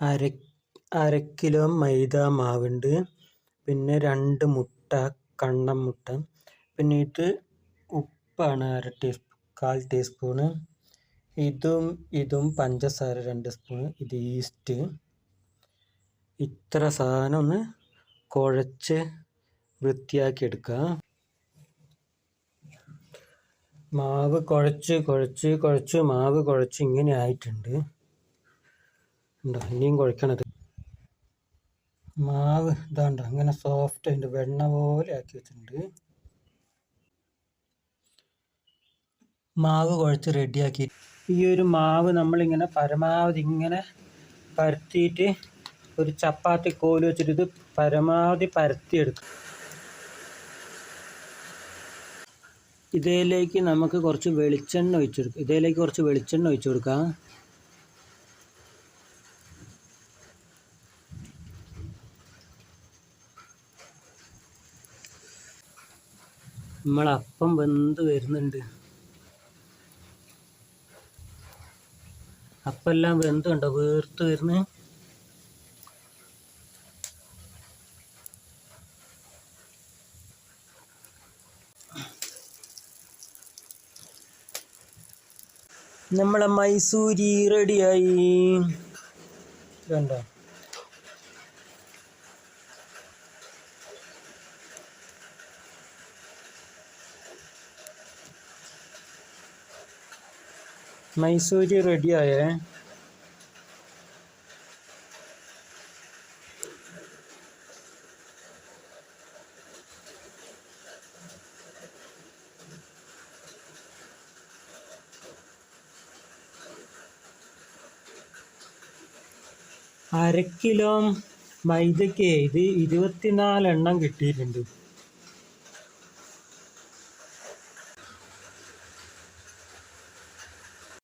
അര അര കിലോ മൈദ മാവുണ്ട്. പിന്നെ രണ്ട് മുട്ട കണ്ണൻ മുട്ട. പിന്നെ ഉപ്പാണ് അര ടീസ്പൂൺ കാൽ ടീസ്പൂണ് ഇതും ഇതും പഞ്ചസാര രണ്ട് സ്പൂൺ ഇത് ഈസ്റ്റ് ഇത്ര സാധനം ഒന്ന് കുഴച്ച് വൃത്തിയാക്കി എടുക്കുക മാവ് കുഴച്ച് കുഴച്ച് കുഴച്ച് മാവ് കുഴച്ച് ഇങ്ങനെ ആയിട്ടുണ്ട്. ഉണ്ടോ? ഇനിയും കുഴക്കണത്. മാവ് ഇതാണ്ടോ അങ്ങനെ സോഫ്റ്റ് അതിന്റെ വെണ്ണ പോലെ ആക്കി വെച്ചിട്ടുണ്ട്. മാവ് കുഴച്ച് റെഡിയാക്കി ഈ ഒരു മാവ് നമ്മളിങ്ങനെ പരമാവധി ഇങ്ങനെ പരത്തിയിട്ട് ഒരു ചപ്പാത്തി കോൽ വെച്ചിട്ട് ഇത് പരമാവധി പരത്തിയെടുക്കും. ഇതിലേക്ക് നമുക്ക് കുറച്ച് വെളിച്ചെണ്ണ ഒഴിച്ചു കൊടുക്കാം ഇതിലേക്ക് കുറച്ച് വെളിച്ചെണ്ണ ഒഴിച്ചു കൊടുക്കാം. നമ്മളപ്പം വെന്ത് വരുന്നുണ്ട്. അപ്പെല്ലാം വെന്തുണ്ടോ വേർത്ത് വരുന്നത് നമ്മളെ മൈസൂരി റെഡിയായി കണ്ടോ മൈസൂരി റെഡിയായേ അര കിലോ മൈദയ്ക്ക് ഇത് ഇരുപത്തിനാലെണ്ണം കിട്ടിയിട്ടുണ്ട്.